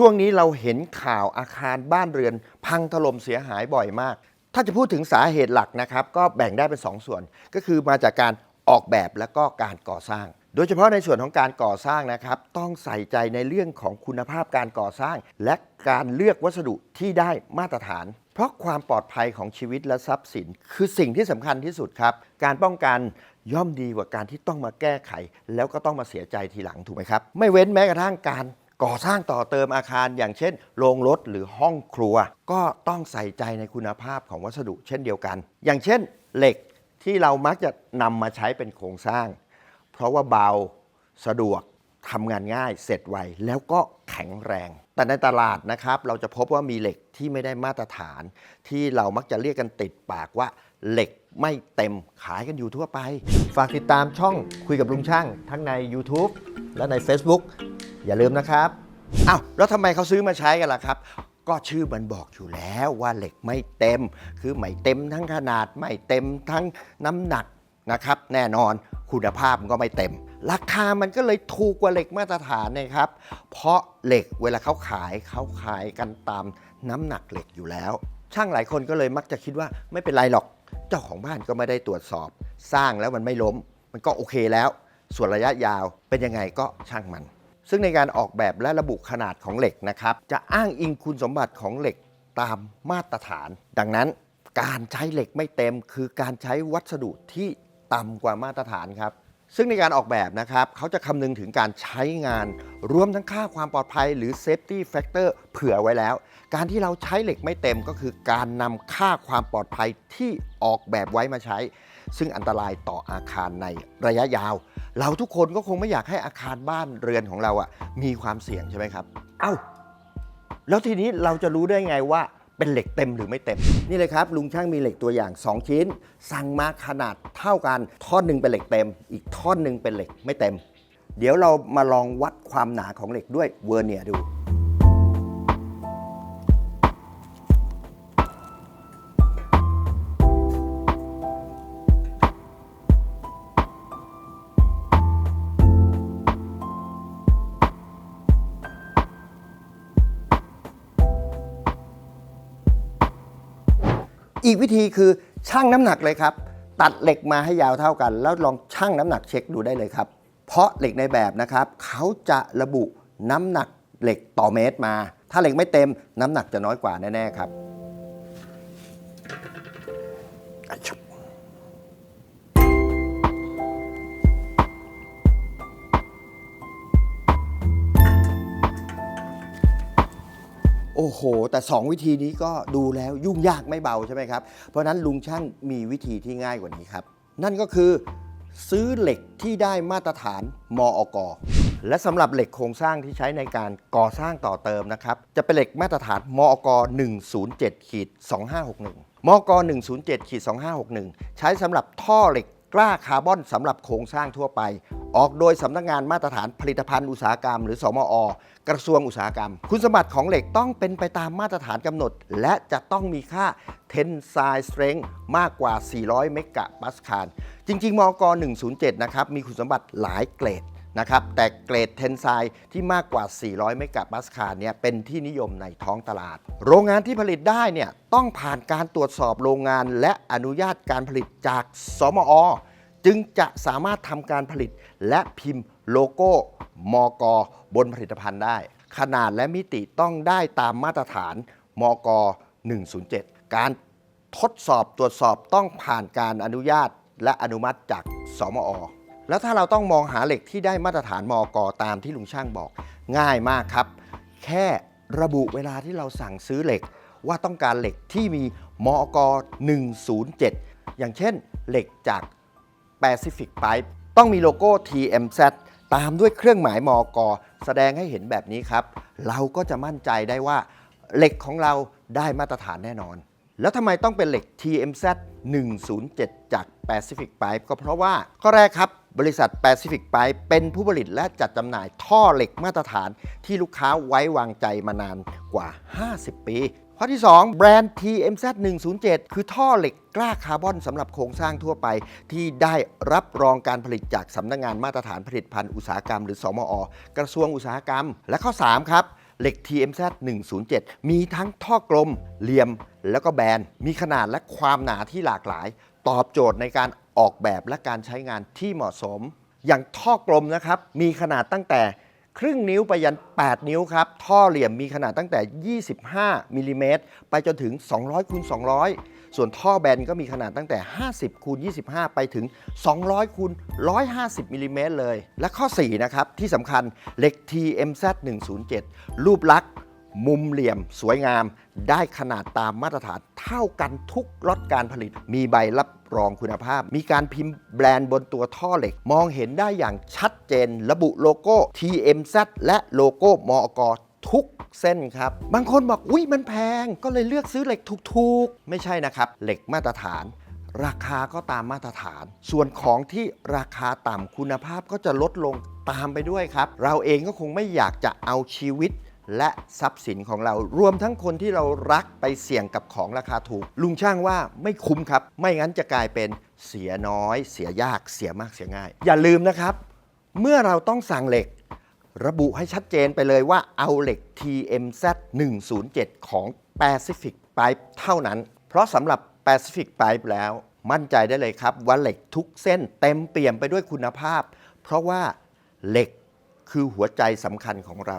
ช่วงนี้เราเห็นข่าวอาคารบ้านเรือน พังถล่มเสียหายบ่อยมาก ถ้าจะพูดถึงสาเหตุหลักนะครับ ก็แบ่งได้เป็น 2 ส่วน ก็คือมาจากการออกแบบและก็การก่อสร้าง โดยเฉพาะในส่วนของการก่อสร้างนะครับ ต้องใส่ใจในเรื่องของคุณภาพการก่อสร้าง และการเลือกวัสดุที่ได้มาตรฐาน เพราะความปลอดภัยของชีวิตและทรัพย์สิน คือสิ่งที่สำคัญที่สุดครับ การป้องกันย่อมดีกว่าการที่ต้องมาแก้ไข แล้วก็ต้องมาเสียใจทีหลังถูกไหมครับ ไม่เว้นแม้กระทั่งการ ก่อสร้างต่อเติมอาคารอย่างเช่น โรงรถหรือห้องครัว ก็ต้องใส่ใจในคุณภาพของวัสดุเช่นเดียวกัน อย่างเช่น เหล็กที่เรามักจะนำมาใช้เป็นโครงสร้าง เพราะว่าเบาสะดวกทำงานง่ายเสร็จไวแล้วก็แข็งแรง แต่ในตลาดนะครับเราจะพบว่ามีเหล็กที่ไม่ได้มาตรฐาน ที่เรามักจะเรียกกันติดปากว่า เหล็กไม่เต็มขายกันอยู่ทั่วไป ฝากติดตามช่องคุยกับลุงช่าง ทั้งใน YouTube และใน Facebook อย่าลืมนะครับอ้าวแล้วทำไมเขาซื้อมาใช้กันล่ะครับ ก็ชื่อมันบอกอยู่แล้วว่าเหล็กไม่เต็ม คือไม่เต็มทั้งขนาดไม่เต็มทั้งน้ำหนักนะครับ แน่นอนคุณภาพมันก็ไม่เต็ม ราคามันก็เลยถูกกว่าเหล็กมาตรฐานนะครับ เพราะเหล็กเวลาเขาขายเขาขายกันตามน้ำหนักเหล็กอยู่แล้ว ช่างหลายคนก็เลยมักจะคิดว่าไม่เป็นไรหรอก เจ้าของบ้านก็ไม่ได้ตรวจสอบ สร้างแล้วมันไม่ล้ม มันก็โอเคแล้ว ส่วนระยะยาวเป็นยังไงก็ช่างมัน ซึ่งในการออกแบบและระบุขนาดของเหล็กนะครับ จะอ้างอิงคุณสมบัติของเหล็กตามมาตรฐาน ดังนั้นการใช้เหล็กไม่เต็ม คือการใช้วัสดุที่ต่ำกว่ามาตรฐานครับ ซึ่งในการออกแบบนะครับ เขาจะคำนึงถึงการใช้งาน รวมทั้งค่าความปลอดภัยหรือ safety factor เผื่อไว้แล้ว การที่เราใช้เหล็กไม่เต็มก็คือการนำค่าความปลอดภัยที่ออกแบบไว้มาใช้ ซึ่งอันตรายต่ออาคารในระยะยาว เราทุกคนก็คงไม่อยากให้อาคารบ้านเรือนของเราอะมีความเสี่ยงใช่ไหมครับ เอ้า แล้วทีนี้เราจะรู้ได้ไงว่าเป็นเหล็กเต็มหรือไม่เต็ม นี่เลยครับ ลุงช่างมีเหล็กตัวอย่าง 2 ชิ้น สั่งมาขนาดเท่ากันท่อนหนึ่งเป็นเหล็กเต็ม อีกท่อนหนึ่งเป็นเหล็กไม่เต็ม เดี๋ยวเรามาลองวัดความหนาของเหล็กด้วยเวอร์เนียดู อีกวิธีคือชั่งน้ำหนักเลยครับ ตัดเหล็กมาให้ยาวเท่ากัน แล้วลองชั่งน้ำหนักเช็คดูได้เลยครับ เพราะเหล็กในแบบนะครับเขาจะระบุน้ำหนักเหล็กต่อเมตรมา ถ้าเหล็กไม่เต็มน้ำหนักจะน้อยกว่าแน่ๆครับ โอ้โห แต่ 2 วิธีนี้ก็ดูแล้วยุ่งยากไม่เบาใช่ไหมครับ เพราะนั้นลุงช่างมีวิธีที่ง่ายกว่านี้ครับ นั่นก็คือ ซื้อเหล็กที่ได้มาตรฐานมอกและสำหรับเหล็กโครงสร้างที่ใช้ในการก่อสร้างต่อเติมนะครับ จะเป็นเหล็กมาตรฐานมอก107ขีด2561มอก107ขีด2561 ใช้สำหรับท่อเหล็ก กล้าคาร์บอนสำหรับโครงสร้างทั่วไป ออกโดยสำนักงานมาตรฐานผลิตภัณฑ์อุตสาหกรรม หรือสมอ กระทรวงอุตสาหกรรม คุณสมบัติของเหล็กต้องเป็นไปตามมาตรฐานกำหนด และจะต้องมีค่า tensile strength มากกว่า 400 เมกะปาสคาลจริง ๆมก107 นะครับ มีคุณสมบัติหลายเกรด นะครับแต่เกรดเทนไซที่มากกว่า 400 เมกะปาสคาลเนี่ยเป็นที่นิยมในท้องตลาด โรงงานที่ผลิตได้เนี่ยต้องผ่านการตรวจสอบโรงงาน และอนุญาตการผลิตจากสมอ จึงจะสามารถทำการผลิตและพิมพ์โลโก้มกบนผลิตภัณฑ์ได้ ขนาดและมิติต้องได้ตามมาตรฐานมก 107 การทดสอบตรวจสอบต้องผ่านการอนุญาตและอนุมัติจากสมอ แล้วถ้าเราต้องมองหาเหล็กที่ได้มาตรฐานมอกตามที่ลุงช่างบอก ง่ายมากครับ แค่ระบุเวลาที่เราสั่งซื้อเหล็ก ว่าต้องการเหล็กที่มีมอก107 อย่างเช่นเหล็กจาก Pacific Pipe ต้องมีโลโก้ TMZ ตามด้วยเครื่องหมายมอกแสดงให้เห็นแบบนี้ครับ เราก็จะมั่นใจได้ว่าเหล็กของเราได้มาตรฐานแน่นอน แล้วทำไมต้องเป็นเหล็ก TMZ 107 จาก Pacific Pipe ก็เพราะว่าข้อแรกครับ บริษัท Pacific Pipe เป็นผู้ผลิตและจัดจำหน่ายท่อเหล็กมาตรฐานที่ลูกค้าไว้วางใจมานานกว่า 50 ปีข้อที่ 2 แบรนด์ TMZ 107คือท่อเหล็กกล้าคาร์บอนสำหรับโครงสร้างทั่วไป ที่ได้รับรองการผลิตจากสำนักงานมาตรฐานผลิตภัณฑ์อุตสาหกรรม หรือสมอกระทรวงอุตสาหกรรม และข้อ 3 ครับเหล็ก TMZ 107 มีทั้งท่อกลม เหลี่ยม แล้วก็แบน มีขนาดและความหนาที่หลากหลาย ตอบโจทย์ในการออกแบบและการใช้งานที่เหมาะสม อย่างท่อกลมนะครับ มีขนาดตั้งแต่ครึ่งนิ้วไปยัน 8 นิ้วครับ ท่อเหลี่ยมมีขนาดตั้งแต่ 25มิลลิเมตรไปจนถึง 200คูณ200 ส่วนท่อแบนก็มีขนาดตั้งแต่ 50คูณ25 ไปถึง 200คูณ150มิลลิเมตรเลย และข้อ 4 นะครับ ที่สำคัญเหล็ก TMZ 107รูปลักษณ์ มุมเหลี่ยมสวยงาม ได้ขนาดตามมาตรฐานเท่ากันทุกล็อตการผลิต มีใบรับรองคุณภาพ มีการพิมพ์แบรนด์บนตัวท่อเหล็ก มองเห็นได้อย่างชัดเจน ระบุโลโก้ TMZ และโลโก้มอกทุกเส้นครับ บางคนบอกอุ้ยมันแพง ก็เลยเลือกซื้อเหล็กถูกๆ ไม่ใช่นะครับ เหล็กมาตรฐาน ราคาก็ตามมาตรฐาน ส่วนของที่ราคาต่ำคุณภาพก็จะลดลงตามไปด้วยครับ เราเองก็คงไม่อยากจะเอาชีวิต และทรัพย์สินของเรา รวมทั้งคนที่เรารักไปเสี่ยงกับของราคาถูก ลุงช่างว่าไม่คุ้มครับ ไม่งั้นจะกลายเป็นเสียน้อย เสียยากเสียมากเสียง่าย อย่าลืมนะครับ เมื่อเราต้องสั่งเหล็ก ระบุให้ชัดเจนไปเลยว่าเอาเหล็ก TMZ 107 ของ Pacific Pipe เท่านั้น เพราะสำหรับ Pacific Pipe แล้วมั่นใจได้เลยครับ ว่าเหล็กทุกเส้นเต็มเปี่ยมไปด้วยคุณภาพ เพราะว่าเหล็กคือหัวใจสำคัญของเรา